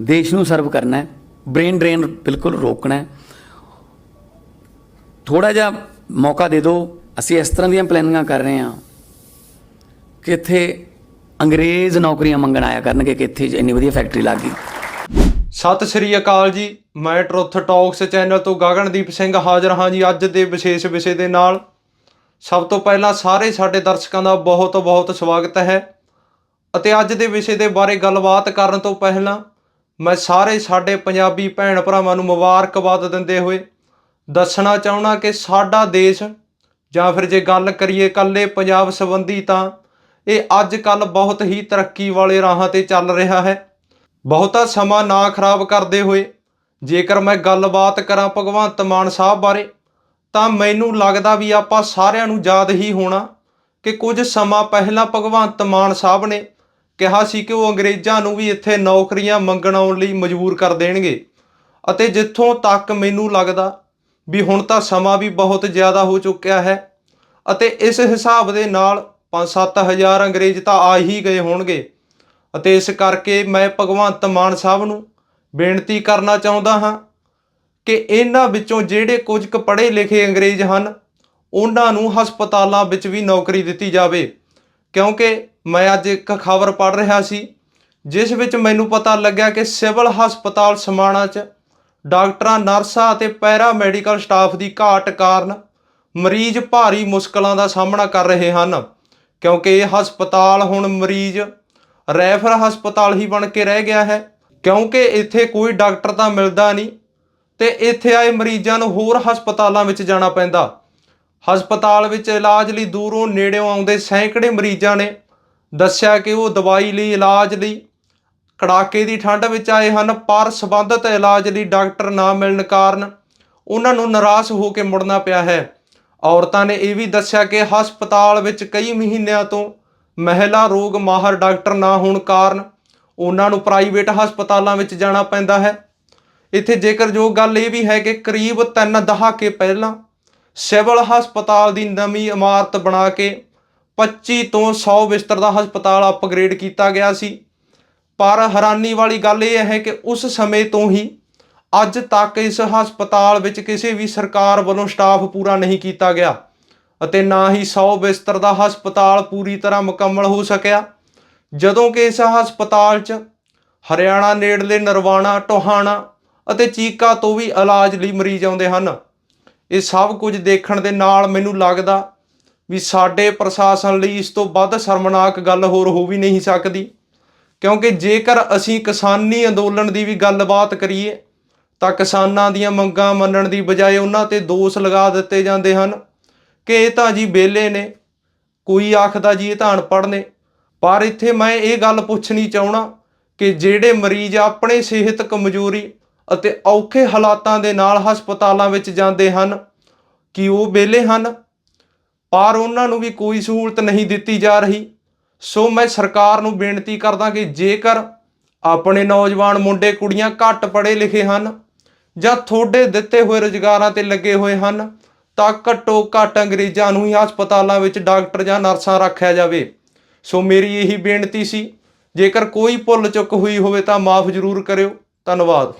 ਦੇਸ਼ ਨੂੰ ਸਰਵ ਕਰਨਾ ਹੈ ਬ੍ਰੇਨ ਡਰੇਨ ਬਿਲਕੁਲ ਰੋਕਣਾ ਹੈ। ਥੋੜਾ ਜਿਹਾ ਮੌਕਾ ਦੇ ਦਿਓ, ਅਸੀਂ ਇਸ ਤਰ੍ਹਾਂ ਦੀਆਂ ਪਲੈਨਿੰਗਾਂ ਕਰ ਰਹੇ ਹਾਂ ਕਿ ਇੱਥੇ ਅੰਗਰੇਜ਼ ਨੌਕਰੀਆਂ ਮੰਗਣ ਆਇਆ ਕਰਨਗੇ ਕਿ ਇੱਥੇ ਇੰਨੀ ਵਧੀਆ ਫੈਕਟਰੀ ਲੱਗ ਗਈ। ਸਤਿ ਸ੍ਰੀ ਅਕਾਲ ਜੀ, ਮੈਂ ਟਰੁੱਥ ਟਾਕਸ ਚੈਨਲ ਤੋਂ ਗਗਨਦੀਪ ਸਿੰਘ ਹਾਜ਼ਰ ਹਾਂ ਜੀ ਅੱਜ ਦੇ ਵਿਸ਼ੇਸ਼ ਵਿਸ਼ੇ ਦੇ ਨਾਲ। ਸਭ ਤੋਂ ਪਹਿਲਾਂ ਸਾਰੇ ਸਾਡੇ ਦਰਸ਼ਕਾਂ ਦਾ ਬਹੁਤ ਬਹੁਤ ਸਵਾਗਤ ਹੈ। ਅਤੇ ਅੱਜ ਦੇ ਵਿਸ਼ੇ ਦੇ ਬਾਰੇ ਗੱਲਬਾਤ ਕਰਨ ਤੋਂ ਪਹਿਲਾਂ ਮੈਂ ਸਾਰੇ ਸਾਡੇ ਪੰਜਾਬੀ ਭੈਣ ਭਰਾਵਾਂ ਨੂੰ ਮੁਬਾਰਕਬਾਦ ਦਿੰਦੇ ਹੋਏ ਦੱਸਣਾ ਚਾਹਣਾ ਕਿ ਸਾਡਾ ਦੇਸ਼ ਜਾਂ ਫਿਰ ਜੇ ਗੱਲ ਕਰੀਏ ਕੱਲੇ ਪੰਜਾਬ ਸੰਬੰਧੀ ਤਾਂ ਇਹ ਅੱਜ ਕੱਲ ਬਹੁਤ ਹੀ ਤਰੱਕੀ ਵਾਲੇ ਰਾਹਾਂ ਤੇ ਚੱਲ ਰਿਹਾ ਹੈ। ਬਹੁਤਾ ਸਮਾਂ ਨਾ ਖਰਾਬ ਕਰਦੇ ਹੋਏ ਜੇਕਰ ਮੈਂ ਗੱਲਬਾਤ ਕਰਾਂ ਭਗਵੰਤ ਮਾਨ ਸਾਹਿਬ ਬਾਰੇ, ਤਾਂ ਮੈਨੂੰ ਲੱਗਦਾ ਵੀ ਆਪਾਂ ਸਾਰਿਆਂ ਨੂੰ ਯਾਦ ਹੀ ਹੋਣਾ ਕਿ ਕੁਝ ਸਮਾਂ ਪਹਿਲਾਂ ਭਗਵੰਤ ਮਾਨ ਸਾਹਿਬ ਨੇ ਕਿਹਾ ਸੀ ਕਿ ਉਹ ਅੰਗਰੇਜ਼ਾਂ ਨੂੰ ਵੀ ਇੱਥੇ ਨੌਕਰੀਆਂ ਮੰਗਣ ਆਉਣ ਲਈ ਮਜਬੂਰ ਕਰ ਦੇਣਗੇ। ਅਤੇ ਜਿੱਥੋਂ ਤੱਕ ਮੈਨੂੰ ਲੱਗਦਾ ਵੀ ਹੁਣ ਤਾਂ ਸਮਾਂ ਵੀ ਬਹੁਤ ਜ਼ਿਆਦਾ ਹੋ ਚੁੱਕਿਆ ਹੈ ਅਤੇ ਇਸ ਹਿਸਾਬ ਦੇ ਨਾਲ 5-7000 ਅੰਗਰੇਜ਼ ਤਾਂ ਆ ਹੀ ਗਏ ਹੋਣਗੇ। ਅਤੇ ਇਸ ਕਰਕੇ ਮੈਂ ਭਗਵੰਤ ਮਾਨ ਸਾਹਿਬ ਨੂੰ ਬੇਨਤੀ ਕਰਨਾ ਚਾਹੁੰਦਾ ਹਾਂ ਕਿ ਇਹਨਾਂ ਵਿੱਚੋਂ ਜਿਹੜੇ ਕੁਝ ਕੁ ਪੜ੍ਹੇ ਲਿਖੇ ਅੰਗਰੇਜ਼ ਹਨ, ਉਹਨਾਂ ਨੂੰ ਹਸਪਤਾਲਾਂ ਵਿੱਚ ਵੀ ਨੌਕਰੀ ਦਿੱਤੀ ਜਾਵੇ। ਕਿਉਂਕਿ ਮੈਂ ਅੱਜ ਇੱਕ ਖਬਰ ਪੜ੍ਹ ਰਿਹਾ ਸੀ, ਜਿਸ ਵਿੱਚ ਮੈਨੂੰ ਪਤਾ ਲੱਗਿਆ ਕਿ ਸਿਵਲ ਹਸਪਤਾਲ ਸਮਾਣਾ 'ਚ ਡਾਕਟਰਾਂ, ਨਰਸਾਂ ਅਤੇ ਪੈਰਾ ਮੈਡੀਕਲ ਸਟਾਫ ਦੀ ਘਾਟ ਕਾਰਨ ਮਰੀਜ਼ ਭਾਰੀ ਮੁਸ਼ਕਲਾਂ ਦਾ ਸਾਹਮਣਾ ਕਰ ਰਹੇ ਹਨ, ਕਿਉਂਕਿ ਇਹ ਹਸਪਤਾਲ ਹੁਣ ਮਰੀਜ਼ ਰੈਫਰ ਹਸਪਤਾਲ ਹੀ ਬਣ ਕੇ ਰਹਿ ਗਿਆ ਹੈ। ਕਿਉਂਕਿ ਇੱਥੇ ਕੋਈ ਡਾਕਟਰ ਤਾਂ ਮਿਲਦਾ ਨਹੀਂ ਤੇ ਇੱਥੇ ਆਏ ਮਰੀਜ਼ਾਂ ਨੂੰ ਹੋਰ ਹਸਪਤਾਲਾਂ ਵਿੱਚ ਜਾਣਾ ਪੈਂਦਾ। ਹਸਪਤਾਲ ਵਿੱਚ ਇਲਾਜ ਲਈ ਦੂਰੋਂ ਨੇੜਿਓਂ ਆਉਂਦੇ ਸੈਂਕੜੇ ਮਰੀਜ਼ਾਂ ਨੇ ਦੱਸਿਆ ਕਿ ਉਹ ਦਵਾਈ ਲਈ ਇਲਾਜ ਲਈ ਕੜਾਕੇ ਦੀ ਠੰਡ ਵਿੱਚ ਆਏ ਹਨ, ਪਰ ਸੰਬੰਧਿਤ ਇਲਾਜ ਲਈ ਡਾਕਟਰ ਨਾ ਮਿਲਣ ਕਾਰਨ ਉਹਨਾਂ ਨੂੰ ਨਿਰਾਸ਼ ਹੋ ਕੇ ਮੁੜਨਾ ਪਿਆ ਹੈ। ਔਰਤਾਂ ਨੇ ਇਹ ਵੀ ਦੱਸਿਆ ਕਿ ਹਸਪਤਾਲ ਵਿੱਚ ਕਈ ਮਹੀਨਿਆਂ ਤੋਂ ਮਹਿਲਾ ਰੋਗ ਮਾਹਰ ਡਾਕਟਰ ਨਾ ਹੋਣ ਕਾਰਨ ਉਹਨਾਂ ਨੂੰ ਪ੍ਰਾਈਵੇਟ ਹਸਪਤਾਲਾਂ ਵਿੱਚ ਜਾਣਾ ਪੈਂਦਾ ਹੈ। ਇੱਥੇ ਜੇਕਰ ਜੋ ਗੱਲ ਇਹ ਵੀ ਹੈ ਕਿ ਕਰੀਬ 3 ਦਹਾਕੇ ਪਹਿਲਾਂ ਸਿਵਲ ਹਸਪਤਾਲ ਦੀ ਨਵੀਂ ਇਮਾਰਤ ਬਣਾ ਕੇ 25 ਤੋਂ 100 ਬਿਸਤਰ ਦਾ ਹਸਪਤਾਲ ਅਪਗ੍ਰੇਡ ਕੀਤਾ ਗਿਆ ਸੀ। ਪਰ ਹੈਰਾਨੀ ਵਾਲੀ ਗੱਲ ਇਹ ਹੈ ਕਿ ਉਸ ਸਮੇਂ ਤੋਂ ਹੀ ਅੱਜ ਤੱਕ ਇਸ ਹਸਪਤਾਲ ਵਿੱਚ ਕਿਸੇ ਵੀ ਸਰਕਾਰ ਵੱਲੋਂ ਸਟਾਫ ਪੂਰਾ ਨਹੀਂ ਕੀਤਾ ਗਿਆ ਅਤੇ ਨਾ ਹੀ 100 ਬਿਸਤਰ ਦਾ ਹਸਪਤਾਲ ਪੂਰੀ ਤਰ੍ਹਾਂ ਮੁਕੰਮਲ ਹੋ ਸਕਿਆ। ਜਦੋਂ ਕਿ ਇਸ ਹਸਪਤਾਲ 'ਚ ਹਰਿਆਣਾ, ਨੇੜਲੇ ਨਰਵਾਣਾ, ਟੋਹਾਣਾ ਅਤੇ ਚੀਕਾ ਤੋਂ ਵੀ ਇਲਾਜ ਲਈ ਮਰੀਜ਼ ਆਉਂਦੇ ਹਨ। ਇਹ ਸਭ ਕੁਝ ਦੇਖਣ ਦੇ ਨਾਲ ਮੈਨੂੰ ਲੱਗਦਾ ਵੀ ਸਾਡੇ ਪ੍ਰਸ਼ਾਸਨ ਲਈ ਇਸ ਤੋਂ ਵੱਧ ਸ਼ਰਮਨਾਕ ਗੱਲ ਹੋਰ ਹੋ ਵੀ ਨਹੀਂ ਸਕਦੀ। ਕਿਉਂਕਿ ਜੇਕਰ ਅਸੀਂ ਕਿਸਾਨੀ ਅੰਦੋਲਨ ਦੀ ਵੀ ਗੱਲਬਾਤ ਕਰੀਏ, ਤਾਂ ਕਿਸਾਨਾਂ ਦੀਆਂ ਮੰਗਾਂ ਮੰਨਣ ਦੀ ਬਜਾਏ ਉਹਨਾਂ ਤੇ ਦੋਸ਼ ਲਗਾ ਦਿੱਤੇ ਜਾਂਦੇ ਹਨ ਕਿ ਇਹ ਤਾਂ ਜੀ ਬੇਲੇ ਨੇ, ਕੋਈ ਆਖਦਾ ਜੀ ਇਹ ਤਾਂ ਅਨਪੜ੍ਹ ਨੇ। ਪਰ ਇੱਥੇ ਮੈਂ ਇਹ ਗੱਲ ਪੁੱਛਣੀ ਚਾਹਣਾ ਕਿ ਜਿਹੜੇ ਮਰੀਜ਼ ਆਪਣੇ ਸਿਹਤ ਕਮਜ਼ੋਰੀ ਅਤੇ ਔਖੇ ਹਾਲਾਤਾਂ ਦੇ ਨਾਲ ਹਸਪਤਾਲਾਂ ਵਿੱਚ ਜਾਂਦੇ ਹਨ, ਕਿ ਉਹ ਬੇਲੇ ਹਨ? ਪਰ ਉਹਨਾਂ ਨੂੰ ਵੀ ਕੋਈ ਸਹੂਲਤ ਨਹੀਂ ਦਿੱਤੀ ਜਾ ਰਹੀ। ਸੋ ਮੈਂ ਸਰਕਾਰ ਨੂੰ ਬੇਨਤੀ ਕਰਦਾ ਕਿ ਜੇਕਰ ਆਪਣੇ ਨੌਜਵਾਨ ਮੁੰਡੇ ਕੁੜੀਆਂ ਘੱਟ ਪੜ੍ਹੇ ਲਿਖੇ ਹਨ ਜਾਂ ਥੋੜੇ ਦਿੱਤੇ ਹੋਏ ਰੁਜ਼ਗਾਰਾਂ ਤੇ ਲੱਗੇ ਹੋਏ ਹਨ, ਤਾਂ ਘੱਟੋ ਘੱਟ ਅੰਗਰੇਜ਼ਾਂ ਨੂੰ ਹੀ ਹਸਪਤਾਲਾਂ ਵਿੱਚ ਡਾਕਟਰ ਜਾਂ ਨਰਸਾਂ ਰੱਖਿਆ ਜਾਵੇ। ਸੋ ਮੇਰੀ ਇਹੀ ਬੇਨਤੀ ਸੀ, ਜੇਕਰ ਕੋਈ ਭੁੱਲ ਚੁੱਕ ਹੋਈ ਹੋਵੇ ਤਾਂ ਮਾਫ ਜ਼ਰੂਰ ਕਰਿਓ। ਧੰਨਵਾਦ।